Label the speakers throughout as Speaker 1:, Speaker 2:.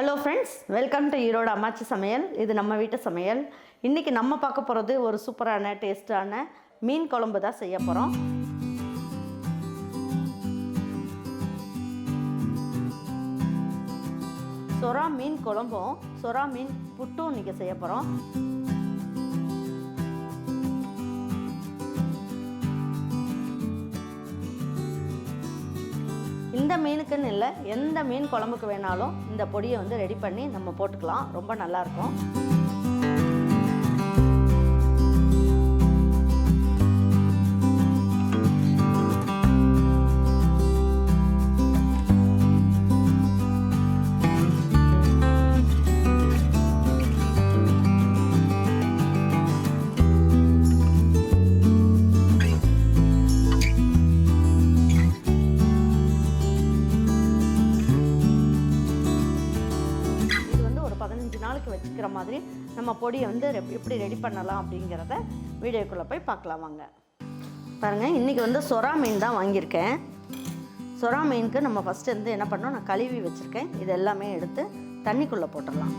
Speaker 1: Hello friends welcome to Erode அம்மாச்சி சமையல் இது நம்ம வீட்டு சமையல். இன்றைக்கி நம்ம பார்க்க போகிறது ஒரு சூப்பரான டேஸ்ட்டான மீன் குழம்பு தான் செய்ய போகிறோம் சொரா மீன் குழம்பும் சொரா மீன் புட்டும் இன்றைக்கி செய்ய போகிறோம் இந்த மீனுக்குன்னு இல்லை எந்த மீன் குழம்புக்கு வேணாலும் இந்த பொடியை வந்து ரெடி பண்ணி நம்ம போட்டுக்கலாம். ரொம்ப நல்லாயிருக்கும் பொடியை வந்து எப்படி ரெடி பண்ணலாம் அப்படிங்கிறத வீடியோக்குள்ளே போய் பார்க்கலாம் வாங்க. பாருங்கள் இன்றைக்கி வந்து சொரா மீன் தான் வாங்கியிருக்கேன். சொரா மீனுக்கு நம்ம ஃபஸ்ட்டு வந்து என்ன பண்ணோம் நான் கழுவி வச்சுருக்கேன். இது எல்லாமே எடுத்து தண்ணிக்குள்ளே போட்டுடலாம்.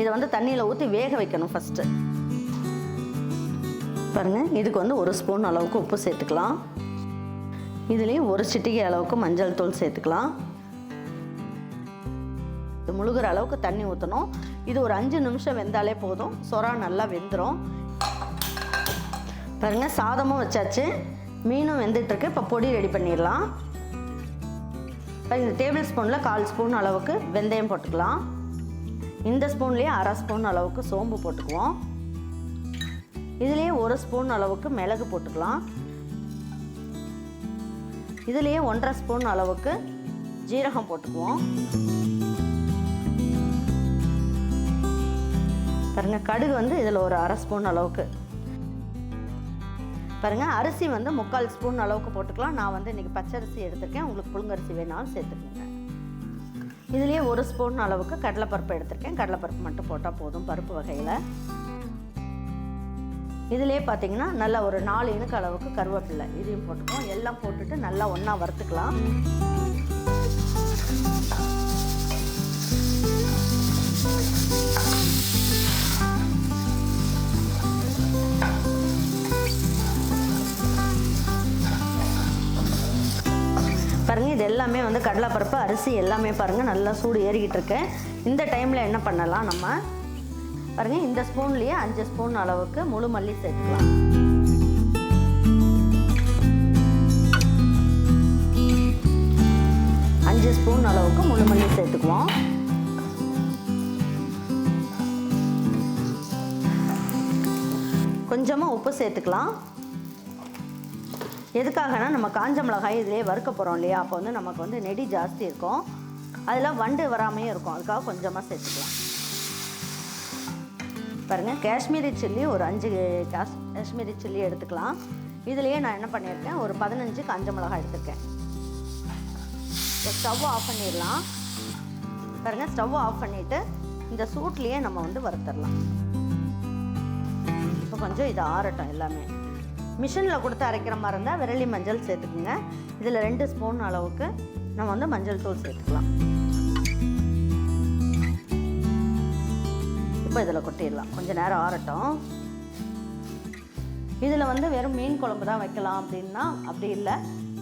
Speaker 1: இதை வந்து தண்ணியில் ஊற்றி வேக வைக்கணும் ஃபஸ்ட்டு பாருங்கள் இதுக்கு வந்து ஒரு ஸ்பூன் அளவுக்கு உப்பு சேர்த்துக்கலாம். இதுலேயும் ஒரு சிட்டிகை அளவுக்கு மஞ்சள் தூள் சேர்த்துக்கலாம். முழுகிற அளவுக்கு தண்ணி ஊற்றணும் இது ஒரு அஞ்சு நிமிஷம் வெந்தாலே போதும். சொரா நல்லா வெந்துடும் பாருங்க சாதமும் வச்சாச்சு. மீனும் வெந்துட்டுருக்கு. இப்போ பொடி ரெடி பண்ணிடலாம். இப்போ இந்த டேபிள் ஸ்பூனில் கால் ஸ்பூன் அளவுக்கு வெந்தயம் போட்டுக்கலாம். இந்த ஸ்பூன்லேயே அரை ஸ்பூன் அளவுக்கு சோம்பு போட்டுக்குவோம். இதுலேயே ஒரு ஸ்பூன் அளவுக்கு மிளகு போட்டுக்கலாம். இதுலேயே ஒன்றரை ஸ்பூன் அளவுக்கு ஜீரகம் போட்டுக்குவோம். பாருங்க கடுகு வந்து இதில் ஒரு அரை ஸ்பூன் அளவுக்கு. பாருங்க அரிசி வந்து முக்கால் ஸ்பூன் அளவுக்கு போட்டுக்கலாம். நான் வந்து இன்றைக்கி பச்சரிசி எடுத்திருக்கேன். உங்களுக்கு புழுங்கரிசி வேணாலும் சேர்த்துக்கோங்க. இதுலேயே ஒரு ஸ்பூன் அளவுக்கு கடலைப்பருப்பு எடுத்திருக்கேன். கடலைப்பருப்பு மட்டும் போட்டால் போதும் பருப்பு வகையில். இதிலே பார்த்தீங்கன்னா நல்லா ஒரு நாலு இணுக்கு அளவுக்கு கருவேப்பில்லை இதையும் போட்டுக்கோம். எல்லாம் போட்டுட்டு நல்லா ஒன்றா வறுத்துக்கலாம். எல்லாமே வந்து கடலைப்பருப்பு அரிசி எல்லாமே பாருங்கள் நல்லா சூடு ஏறிக்கிட்டு இருக்கு. இந்த டைமில் என்ன பண்ணலாம் நம்ம? பாருங்கள் இந்த ஸ்பூன்லேயே அஞ்சு ஸ்பூன் அளவுக்கு முழு மல்லி சேர்த்துக்கலாம். அஞ்சு ஸ்பூன் அளவுக்கு முழு மல்லி சேர்த்துக்குவோம். கொஞ்சமாக உப்பு சேர்த்துக்கலாம். எதுக்காகனா நம்ம காஞ்ச மிளகாய் இதிலே வறுக்க போகிறோம் இல்லையா? அப்போ வந்து நமக்கு வந்து நெடி ஜாஸ்தி இருக்கும். அதில் வண்டு வராமையும் இருக்கும். அதுக்காக கொஞ்சமாக சேர்த்துக்கலாம். பாருங்கள் காஷ்மீரி சில்லி ஒரு அஞ்சு காஷ் காஷ்மீரி சில்லி எடுத்துக்கலாம். இதுலேயே நான் என்ன பண்ணியிருக்கேன் ஒரு பதினஞ்சு காஞ்ச மிளகாய் எடுத்திருக்கேன். ஸ்டவ் ஆஃப் பண்ணிடலாம். பாருங்கள் ஸ்டவ் ஆஃப் பண்ணிவிட்டு இந்த சூட்லேயே நம்ம வந்து வறுத்துடலாம். இப்போ கொஞ்சம் இது ஆறட்டும் எல்லாமே. மிஷினில் கொடுத்து அரைக்கிற மாதிரி இருந்தால் விரலி மஞ்சள் சேர்த்துக்குங்க. இதில் ரெண்டு ஸ்பூன் அளவுக்கு நம்ம வந்து மஞ்சள் தூள் சேர்த்துக்கலாம். இப்போ இதில் கொட்டிடலாம். கொஞ்சம் நேரம் ஆறட்டும். இதில் வந்து வெறும் மீன் குழம்பு தான் வைக்கலாம் அப்படின்னா அப்படி இல்லை.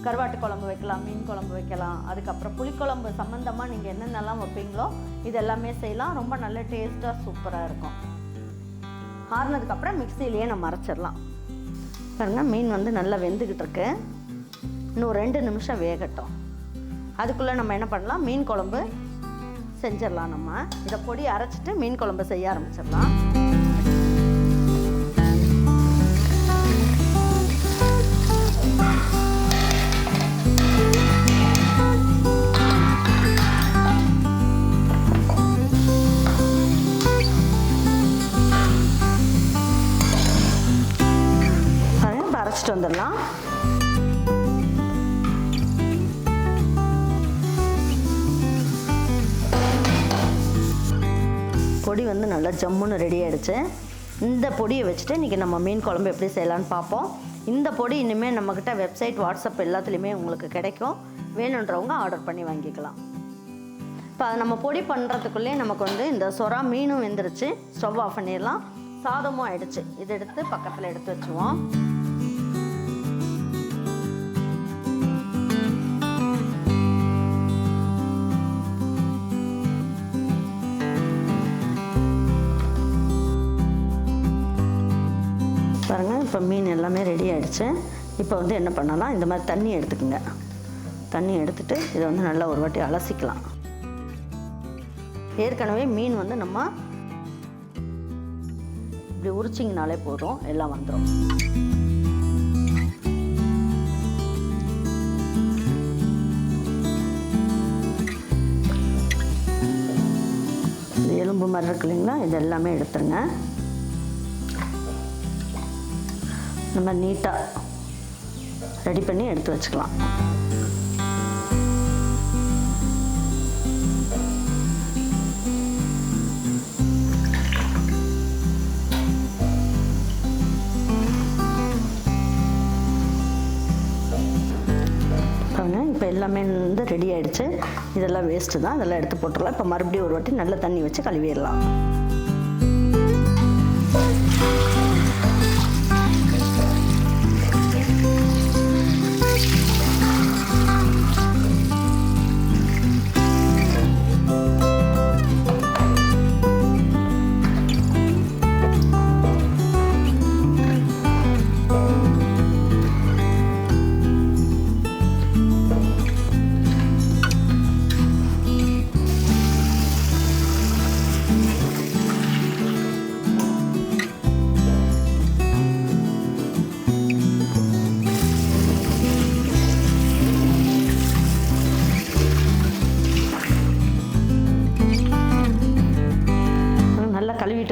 Speaker 1: கருவாட்டு குழம்பு வைக்கலாம் மீன் குழம்பு வைக்கலாம். அதுக்கப்புறம் புளிக்குழம்பு சம்மந்தமாக நீங்கள் என்னென்னலாம் வைப்பீங்களோ இது எல்லாமே செய்யலாம். ரொம்ப நல்ல டேஸ்ட்டாக சூப்பராக இருக்கும். ஆறுனதுக்கப்புறம் மிக்சியிலேயே நம்ம அரைச்சிடலாம். பாருங்கள் மீன் வந்து நல்லா வெந்துக்கிட்டு இருக்கு. இன்னும் ரெண்டு நிமிஷம் வேகட்டும். அதுக்குள்ளே நம்ம என்ன பண்ணலாம்? மீன் குழம்பு செஞ்சிடலாம் நம்ம. இதை பொடி அரைச்சிட்டு மீன் குழம்பு செய்ய ஆரம்பிச்சிடலாம். ஜம்முன்னு ரெடி ஆகிடுச்சு இந்த பொடியை வச்சுட்டு இன்றைக்கி நம்ம மீன் குழம்பு எப்படி செய்யலான்னு பார்ப்போம். இந்த பொடி இனிமேல் நம்மக்கிட்ட வெப்சைட் வாட்ஸ்அப் எல்லாத்துலேயுமே உங்களுக்கு கிடைக்கும். வேணுன்றவங்க ஆர்டர் பண்ணி வாங்கிக்கலாம். இப்போ அதை நம்ம பொடி பண்ணுறதுக்குள்ளே நமக்கு வந்து இந்த சொரா மீனும் வெந்துருச்சு. ஸ்டவ் ஆஃப் பண்ணிடலாம். சாதமும் ஆயிடுச்சு. இதை எடுத்து பக்கத்தில் எடுத்து வச்சுருவோம். இப்போ மீன் எல்லாமே ரெடி ஆகிடுச்சு இப்போ வந்து என்ன பண்ணலாம்? இந்த மாதிரி தண்ணி எடுத்துக்கோங்க. தண்ணி எடுத்துகிட்டு இதை வந்து நல்லா ஒரு வாட்டி அலசிக்கலாம். ஏற்கனவே மீன் வந்து நம்ம இப்படி உரிச்சிங்கனாலே போதும். எல்லாம் வந்துடும் எலும்பு மாதிரி இருக்கு இல்லைங்களா? இது எல்லாமே எடுத்துருங்க. நம்ம நீட்டாக ரெடி பண்ணி எடுத்து வச்சுக்கலாம். இப்போ எல்லாமே வந்து ரெடி ஆயிடுச்சு. இதெல்லாம் வேஸ்ட்டு தான். இதெல்லாம் எடுத்து போட்டுடலாம். இப்போ மறுபடியும் ஒரு வாட்டி நல்ல தண்ணி வச்சு கழுவிடலாம்.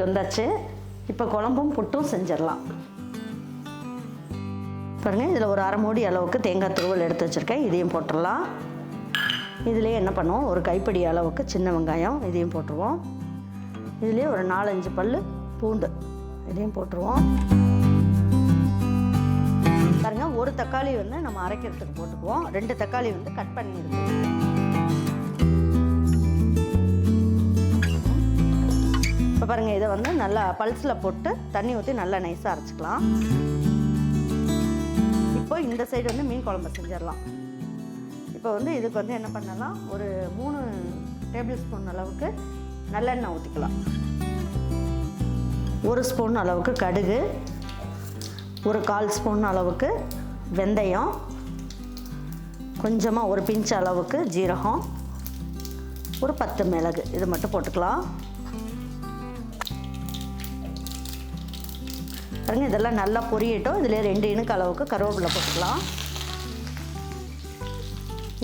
Speaker 1: நல்லா வந்தாச்சு. இப்போ குழம்பும் புட்டும் செஞ்சிடலாம். பாருங்க இதில் ஒரு அரை மூடி அளவுக்கு தேங்காய் துருவல் எடுத்து வச்சுருக்கேன். இதையும் போட்டுடலாம். இதுலேயே என்ன பண்ணுவோம்? ஒரு கைப்பிடி அளவுக்கு சின்ன வெங்காயம் இதையும் போட்டுருவோம். இதுலேயே ஒரு நாலஞ்சு பல் பூண்டு இதையும் போட்டுருவோம். பாருங்க ஒரு தக்காளி வந்து நம்ம அரைக்கிறதுக்கு போட்டுக்குவோம். ரெண்டு தக்காளி வந்து கட் பண்ணியிருக்கோம் இப்போ பாருங்கள் இதை வந்து நல்லா பல்ஸில் போட்டு தண்ணி ஊற்றி நல்லா நைஸாக அரைச்சிக்கலாம். இப்போ இந்த சைடு வந்து மீன் குழம்பு செஞ்சிடலாம். இப்போ வந்து இதுக்கு வந்து என்ன பண்ணலாம்? ஒரு மூணு டேபிள் ஸ்பூன் அளவுக்கு நல்லெண்ணெய் ஊற்றிக்கலாம் ஒரு ஸ்பூன் அளவுக்கு கடுகு ஒரு கால் ஸ்பூன் அளவுக்கு வெந்தயம் கொஞ்சமாக ஒரு பிஞ்ச் அளவுக்கு ஜீரகம் ஒரு பத்து மிளகு இது மட்டும் போட்டுக்கலாம். பாருங்க இதெல்லாம் நல்லா பொரியட்டும். இதில் ரெண்டு இணுக்கு அளவுக்கு கருவேப்பிலை போட்டுக்கலாம்.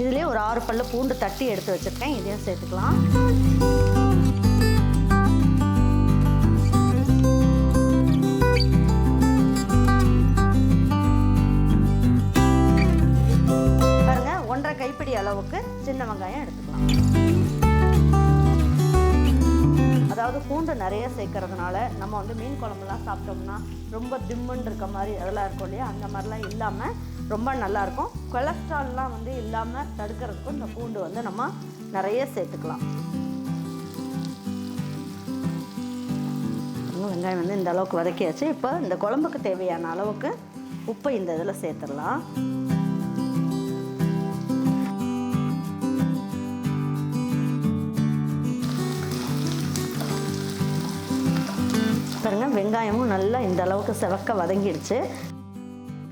Speaker 1: இதுலேயே ஒரு ஆறு பல்லு பூண்டு தட்டி எடுத்து வச்சுருக்கேன். இதையும் சேர்த்துக்கலாம். பாருங்க ஒன்றரை கைப்பிடி அளவுக்கு சின்ன வெங்காயம் எடுத்துக்கலாம். அதாவது பூண்டு நிறைய சேர்க்கறதுனால நம்ம வந்து மீன் குழம்புலாம் சாப்பிட்டோம்னா ரொம்ப திம்முன்னு இருக்க மாதிரி அதெல்லாம் இருக்கும் இல்லையா? அந்த மாதிரிலாம் இல்லாமல் ரொம்ப நல்லாயிருக்கும் கொலஸ்ட்ரால்லாம் வந்து இல்லாமல் தடுக்கிறதுக்கும் இந்த பூண்டு வந்து நம்ம நிறைய சேர்த்துக்கலாம். வெங்காயம் வந்து இந்த அளவுக்கு வதக்கியாச்சு. இப்போ இந்த குழம்புக்கு தேவையான அளவுக்கு உப்பை இந்த இதில் சேர்த்துடலாம். வெங்காயமும் நல்லா இந்த அளவுக்கு செவக்க வதங்கிடுச்சு.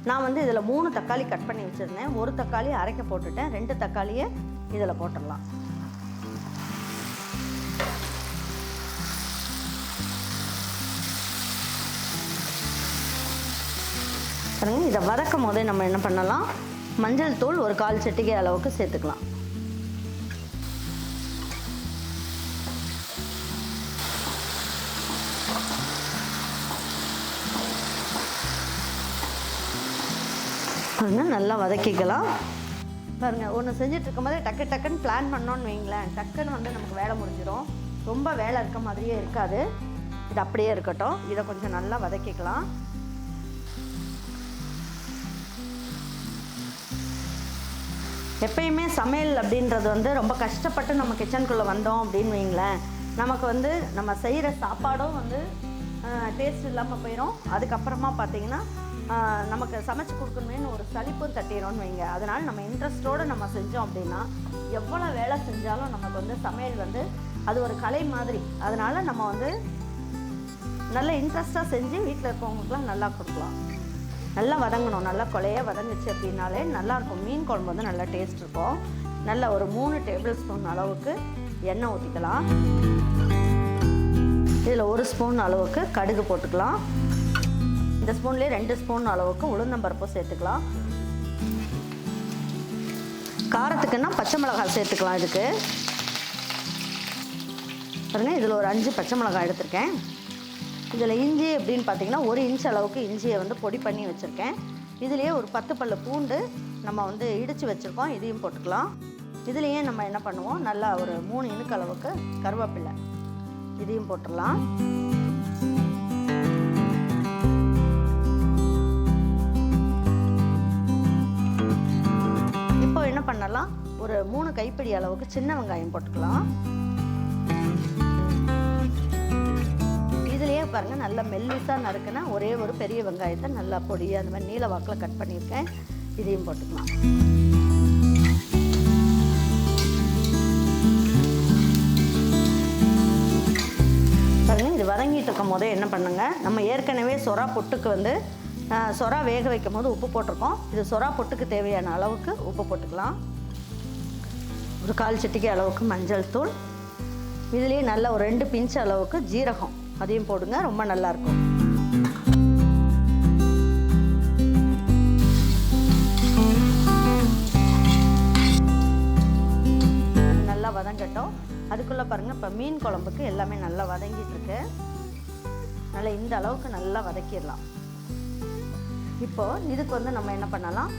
Speaker 1: நான் வந்து இதில் மூணு தக்காளி கட் பண்ணி வச்சுருந்தேன். ஒரு தக்காளி அரைக்க போட்டுட்டேன். ரெண்டு தக்காளியை இதில் போட்டுடலாம். பாருங்க இதை வதக்கும் போதே நம்ம என்ன பண்ணலாம்? மஞ்சள் தூள் ஒரு கால் சட்டிகை அளவுக்கு சேர்த்துக்கலாம். பாருங்க நல்லா வதக்கிக்கலாம். பாருங்கள் ஒன்று செஞ்சுட்டு இருக்கும்போது டக்கு டக்குன்னு பிளான் பண்ணோன்னு வைங்களேன். டக்குன்னு வந்து நமக்கு வேலை முடிஞ்சிடும் ரொம்ப வேலை இருக்க மாதிரியே இருக்காது. இது அப்படியே இருக்கட்டும். இதை கொஞ்சம் நல்லா வதக்கிக்கலாம். எப்பயுமே சமையல் அப்படின்றது வந்து ரொம்ப கஷ்டப்பட்டு நம்ம கிச்சனுக்குள்ளே வந்தோம் அப்படின்னு வைங்களேன். நமக்கு வந்து நம்ம செய்கிற சாப்பாடும் வந்து டேஸ்ட் இல்லாமல் போயிடும் அதுக்கப்புறமா பார்த்தீங்கன்னா நமக்கு சமைச்சு கொடுக்கணுமேனு ஒரு சலிப்பும் தட்டிடும்னு வைங்க. அதனால் நம்ம இன்ட்ரெஸ்ட்டோடு நம்ம செஞ்சோம் அப்படின்னா எவ்வளோ வேலை செஞ்சாலும் நமக்கு வந்து சமையல் வந்து அது ஒரு கலை மாதிரி. அதனால் நம்ம வந்து நல்ல இன்ட்ரெஸ்ட்டாக செஞ்சு வீட்டில் இருக்கவங்களுக்குலாம் நல்லா கொடுக்கலாம். நல்லா வதங்கணும். நல்லா கொலைய வதங்குச்சு அப்படின்னாலே நல்லாயிருக்கும் மீன் குழம்பு வந்து நல்லா டேஸ்ட் இருக்கும். நல்ல ஒரு மூணு டேபிள் ஸ்பூன் அளவுக்கு எண்ணெய் ஊற்றிக்கலாம் இதில் ஒரு ஸ்பூன் அளவுக்கு கடுகு போட்டுக்கலாம். இந்த ஸ்பூன்லேயே ரெண்டு ஸ்பூன் அளவுக்கு உளுந்தம்பருப்பும் சேர்த்துக்கலாம். காரத்துக்குன்னா பச்சை மிளகாய் சேர்த்துக்கலாம் இதுக்கு. பாருங்க இதில் ஒரு அஞ்சு பச்சை மிளகாய் எடுத்திருக்கேன். இதில் இஞ்சி அப்படின்னு பார்த்தீங்கன்னா ஒரு இன்ச் அளவுக்கு இஞ்சியை வந்து பொடி பண்ணி வச்சுருக்கேன். இதுலேயே ஒரு பத்து பல்லு பூண்டு நம்ம வந்து இடித்து வச்சுருக்கோம் இதையும் போட்டுக்கலாம். இதுலேயே நம்ம என்ன பண்ணுவோம் நல்லா ஒரு மூணு இனுக்கு அளவுக்கு கருவேப்பில்லை இதையும் போட்டுடலாம். பண்ணலாம். ஒரு மூணு கைப்பிடி அளவுக்கு சின்ன வெங்காயம் போட்டுக்கலாம். இதுலேயே பாருங்கள் நல்லா மெல்லிசாக நறுக்குனா ஒரே ஒரு பெரிய வெங்காயத்தை நல்லா பொடியாக அந்த மாதிரி நீல வாக்கில் கட் பண்ணியிருக்கேன். இதையும் போட்டுக்கலாம். பாருங்க இது வதங்கிட்டு இருக்கும் போதே என்ன பண்ணுங்க நம்ம ஏற்கனவே சொரா புட்டுக்கு வந்து சொரா வேக வைக்கும் போது உப்பு போட்டிருக்கோம். இது சொரா பொட்டுக்கு தேவையான அளவுக்கு உப்பு போட்டுக்கலாம். ஒரு கால் சிட்டிக்கை அளவுக்கு மஞ்சள் தூள். இதுலேயே நல்ல ஒரு ரெண்டு பிஞ்ச் அளவுக்கு ஜீரகம். அதையும் போடுங்க ரொம்ப நல்லாயிருக்கும். நல்லா வதங்கட்டும். அதுக்குள்ளே பாருங்கள் இப்போ மீன் குழம்புக்கு எல்லாமே நல்லா வதங்கிட்டு இருக்கு. நல்லா இந்த அளவுக்கு நல்லா வதக்கிடலாம். இப்போ இதுக்கு வந்து நம்ம என்ன பண்ணலாம்?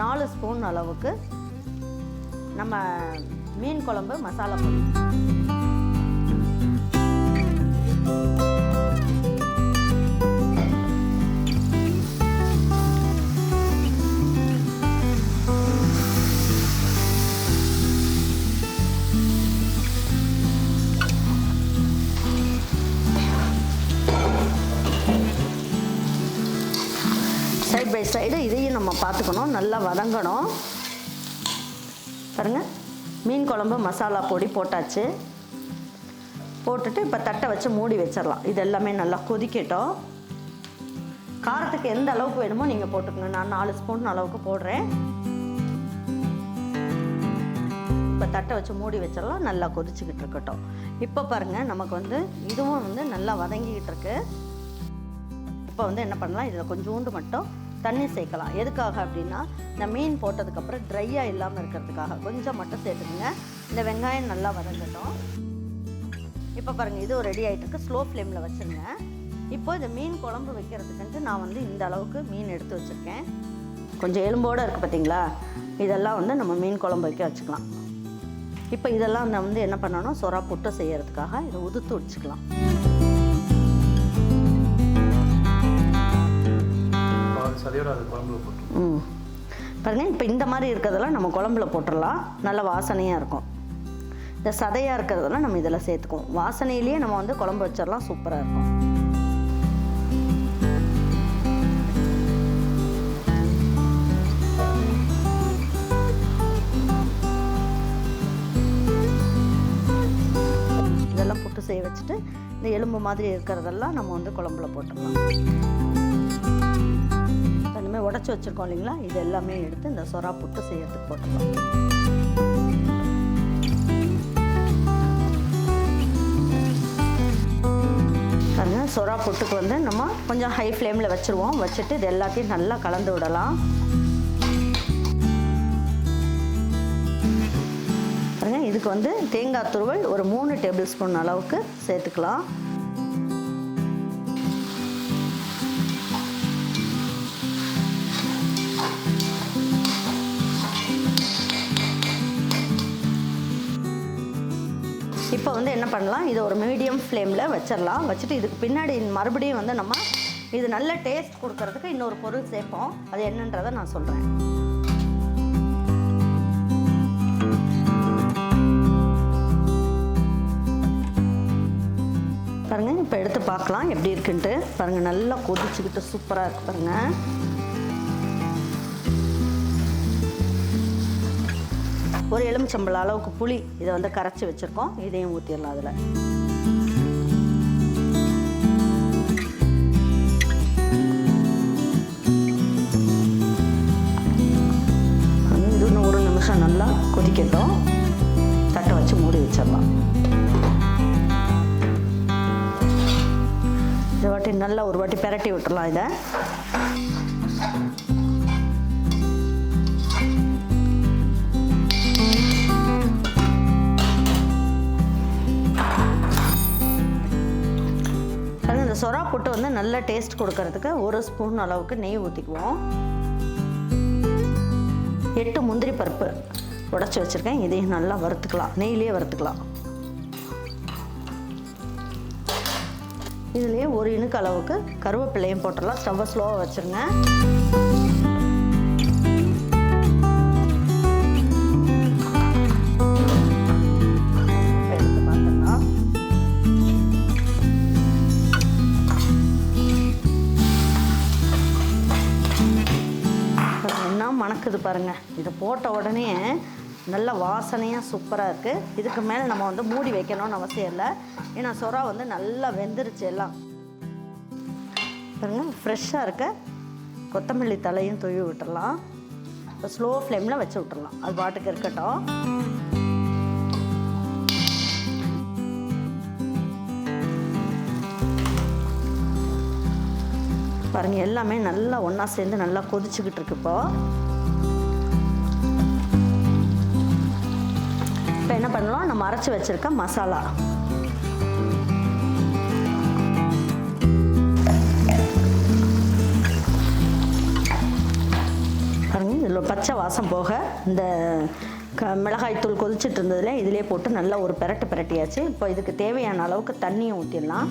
Speaker 1: நாலு ஸ்பூன் அளவுக்கு நம்ம மீன் குழம்பு மசாலா பொடி. சைட் பை சைடு இதையும் நம்ம பார்த்துக்கணும். நல்லா வதங்கணும். பாருங்கள் மீன் குழம்பு மசாலா பொடி போட்டாச்சு. போட்டுட்டு இப்போ தட்டை வச்சு மூடி வச்சிடலாம். இது எல்லாமே நல்லா கொதிக்கட்டும். காரத்துக்கு எந்த அளவுக்கு வேணுமோ நீங்கள் போட்டுக்கோங்க. நான் நாலு ஸ்பூன் அளவுக்கு போடுறேன். இப்போ தட்டை வச்சு மூடி வச்சிடலாம். நல்லா கொதிச்சுக்கிட்டு இருக்கட்டும். இப்போ பாருங்கள் நமக்கு வந்து இதுவும் வந்து நல்லா வதங்கிக்கிட்டு இருக்கு. இப்போ வந்து என்ன பண்ணலாம்? இதில் கொஞ்சோண்டு மட்டும் தண்ணி சேர்க்கலாம். எதுக்காக அப்படின்னா இந்த மீன் போட்டதுக்கப்புறம் ட்ரையாக இல்லாமல் இருக்கிறதுக்காக. கொஞ்சம் மட்டும் சேர்த்துக்குங்க. இந்த வெங்காயம் நல்லா வதங்கட்டும். இப்போ பாருங்கள் இது ரெடி ஆகிட்டு ஸ்லோ ஃப்ளேமில் வச்சுருங்க. இப்போ இந்த மீன் குழம்பு வைக்கிறதுக்குன்ட்டு நான் வந்து இந்த அளவுக்கு மீன் எடுத்து வச்சுருக்கேன். கொஞ்சம் எலும்போடு இருக்குது பார்த்தீங்களா இதெல்லாம் வந்து நம்ம மீன் குழம்பு வைக்க வச்சுக்கலாம். இப்போ இதெல்லாம் நம்ம வந்து என்ன பண்ணணும்? சொரா புட்டு செய்கிறதுக்காக இதை உதுத்து வச்சுக்கலாம்.
Speaker 2: பாதி அது குழம்புல போட்டு.
Speaker 1: ம். பாருங்கள் இப்போ இந்த மாதிரி இருக்கிறதெல்லாம் நம்ம குழம்புல போட்டுடலாம். நல்ல வாசனையாக இருக்கும். இந்த சதையாக இருக்கிறதெல்லாம் நம்ம இதில் சேர்த்துக்குவோம். வாசனையிலேயே நம்ம வந்து குழம்பு வச்சிடலாம். சூப்பராக இருக்கும். இதெல்லாம் புட்டு செய்ய வச்சுட்டு இந்த எலும்பு மாதிரி இருக்கிறதெல்லாம் நம்ம வந்து குழம்புல போட்டுடலாம். உடச்சி வச்சுருக்கோம் இல்லைங்களா? இது எல்லாமே எடுத்து இந்த சொரா புட்டு செய்யறதுக்கு போட்டுக்கலாம் பாருங்க சொரா புட்டுக்கு வந்து நம்ம கொஞ்சம் ஹை ஃப்ளேமில் வச்சுருவோம். வச்சுட்டு இது எல்லாத்தையும் நல்லா கலந்து விடலாம். பாருங்க இதுக்கு வந்து தேங்காய் துருவல் ஒரு மூணு டேபிள் ஸ்பூன் அளவுக்கு சேர்த்துக்கலாம். என்ன பண்ணலாம்? இதை ஒரு மீடியம் ஃப்ளேமில் வச்சிடலாம். வச்சுட்டு இதுக்கு பின்னாடி மறுபடியும் வந்து நம்ம இது நல்ல டேஸ்ட் கொடுக்கறதுக்கு இன்னொரு பொருள் சேர்ப்போம். அது என்னன்றதை நான் சொல்கிறேன் பாருங்கள் இப்போ எடுத்து பார்க்கலாம். எப்படி இருக்குன்ட்டு. பாருங்கள் நல்லா கொதிச்சுக்கிட்டு சூப்பராக இருக்கு பாருங்கள் ஒரு எலுமிச்சம்பள அளவுக்கு புளி இதை வந்து கரைச்சி வச்சுருக்கோம். இதையும் ஊற்றிடலாம் அதில். இன்னும் ஒரு நிமிஷம் நல்லா கொதிக்கட்டும். தட்டை வச்சு மூடி வச்சிடலாம். இந்த வாட்டி நல்லா ஒரு வாட்டி பெரட்டி விட்டுடலாம் இதை. இந்த சொரா புட்டு வந்து நல்ல டேஸ்ட் கொடுக்கறதுக்கு ஒரு ஸ்பூன் அளவுக்கு நெய் ஊற்றிக்குவோம் எட்டு முந்திரி பருப்பு உடச்சி வச்சுருக்கேன். இதையும் நல்லா வறுத்துக்கலாம். நெய்லேயே வறுத்துக்கலாம். இதுலேயே ஒரு இணுக்கு அளவுக்கு கருவேப்பிலையும் போட்டுடலாம். ஸ்டவ்வை ஸ்லோவாக வச்சுருங்க. பாருங்க, மணக்குது பாருங்கள் இதை போட்ட உடனே நல்ல வாசனையாக சூப்பராக இருக்குது இதுக்கு மேலே நம்ம வந்து மூடி வைக்கணும்னு அவசியம் இல்லை. ஏன்னா சொரா வந்து நல்லா வெந்துருச்சு எல்லாம். பாருங்கள் ஃப்ரெஷ்ஷாக இருக்க கொத்தமல்லி தலையும் தூவி விட்டுடலாம் ஸ்லோ ஃப்ளேமில் வச்சு விட்டுடலாம் அது பாட்டுக்கு இருக்கட்டும். பாருங்கள் எல்லாமே நல்லா ஒன்றா சேர்ந்து நல்லா கொதிச்சுக்கிட்டு இருக்கு இப்போ. இப்போ என்ன பண்ணலாம்? நம்ம அரைச்சி வச்சுருக்க மசாலா. பாருங்கள் இதில் பச்சை வாசம் போக இந்த க மிளகாய் தூள் கொதிச்சிட்டு இதிலே போட்டு நல்லா ஒரு பெரட்டு பெரட்டியாச்சு. இப்போ இதுக்கு தேவையான அளவுக்கு தண்ணியை ஊற்றிடலாம்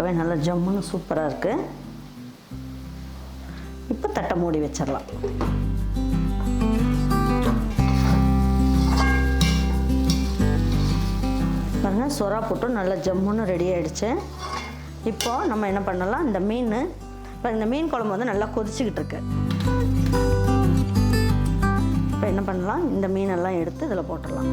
Speaker 1: பார்க்கவே நல்லா ஜம்முன்னு சூப்பராக இருக்குது இப்போ தட்டை மூடி வச்சிடலாம். பாருங்க சொரா போட்டும் நல்லா ஜம்முன்னு ரெடி ஆகிடுச்சு இப்போது நம்ம என்ன பண்ணலாம்? இந்த மீன் இப்போ இந்த மீன் குழம்பு வந்து நல்லா கொதிச்சுக்கிட்டு இருக்கு. இப்போ என்ன பண்ணலாம்? இந்த மீனெல்லாம் எடுத்து இதில் போட்டுடலாம்.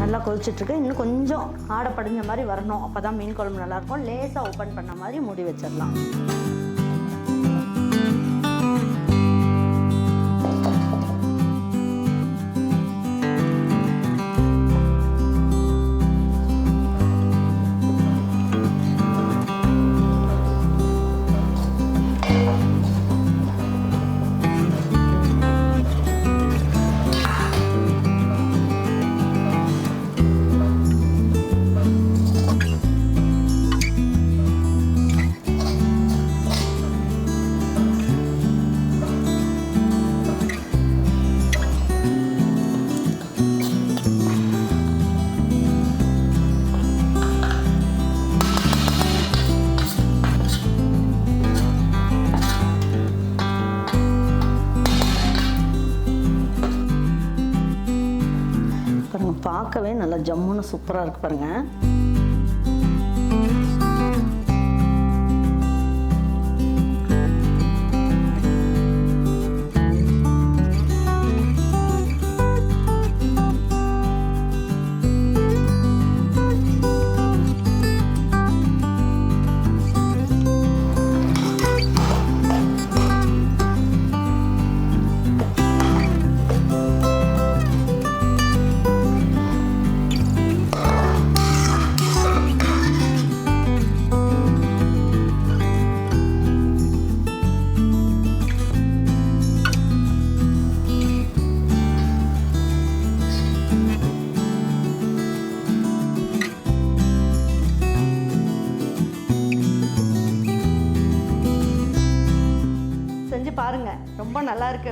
Speaker 1: நல்லா கொதிச்சிட்ருக்கு. இன்னும் கொஞ்சம் ஆடை படிஞ்ச மாதிரி வரணும். அப்போ தான் மீன் குழம்பு நல்லாயிருக்கும் லேசாக ஓப்பன் பண்ண மாதிரி மூடி வச்சிடலாம். பார்க்கவே நல்லா ஜம்முன்னு சூப்பராக இருக்கு பாருங்கள்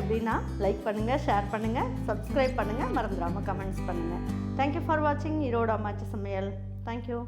Speaker 1: அப்படின்னா லைக் பண்ணுங்கள் ஷேர் பண்ணுங்கள் சப்ஸ்கிரைப் பண்ணுங்கள் மறந்துடாமல் கமெண்ட்ஸ் பண்ணுங்கள் தேங்க்யூ ஃபார் வாட்சிங் ஈரோடு அம்மாச்சி சமையல். தேங்க்யூ